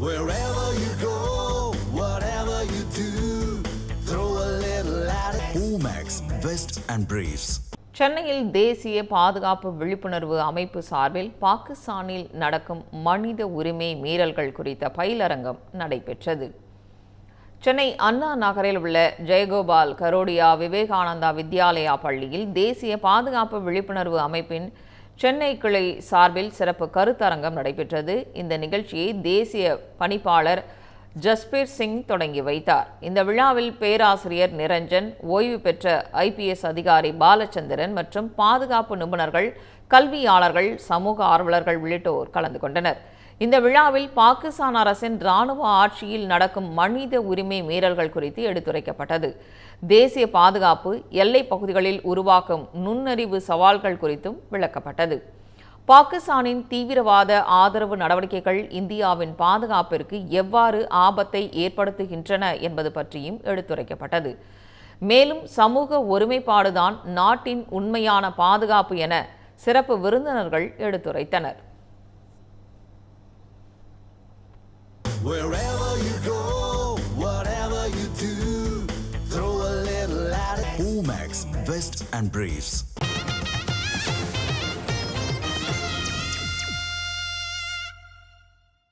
Wherever you go, whatever you do, throw a little at it. Omax, Vest and Briefs. சென்னையில் தேசிய பாதுகாப்பு விழிப்புணர்வு அமைப்பு சார்பில் பாகிஸ்தானில் நடக்கும் மனித உரிமை மீறல்கள் குறித்த பயிலரங்கம் நடைபெற்றது சென்னை அண்ணா நகரில் உள்ள ஜெயகோபால் கரோடியா விவேகானந்தா வித்யாலயா பள்ளியில் தேசிய பாதுகாப்பு விழிப்புணர்வு அமைப்பின் சென்னை கிளை சார்பில் சிறப்பு கருத்தரங்கம் நடைபெற்றது. இந்த நிகழ்ச்சியை தேசிய பணிப்பாளர் ஜஸ்பீர் சிங் தொடங்கி வைத்தார். இந்த விழாவில் பேராசிரியர் நிரஞ்சன் ஓய்வு பெற்ற ஐபிஎஸ் அதிகாரி பாலச்சந்திரன் மற்றும் பாதுகாப்பு நிபுணர்கள் கல்வியாளர்கள் சமூக ஆர்வலர்கள் உள்ளிட்டோர் கலந்து கொண்டனர். இந்த விழாவில் பாகிஸ்தான் அரசின் இராணுவ ஆட்சியில் நடக்கும் மனித உரிமை மீறல்கள் குறித்து எடுத்துரைக்கப்பட்டது. தேசிய பாதுகாப்பு எல்லைப் பகுதிகளில் உருவாக்கும் நுண்ணறிவு சவால்கள் குறித்தும் விளக்கப்பட்டது. பாகிஸ்தானின் தீவிரவாத ஆதரவு நடவடிக்கைகள் இந்தியாவின் பாதுகாப்பிற்கு எவ்வாறு ஆபத்தை ஏற்படுத்துகின்றன என்பது பற்றியும் எடுத்துரைக்கப்பட்டது மேலும் சமூக ஒருமைப்பாடுதான் நாட்டின் உண்மையான பாதுகாப்பு என சிறப்பு விருந்தினர்கள் எடுத்துரைத்தனர். Omax, Vest and Briefs.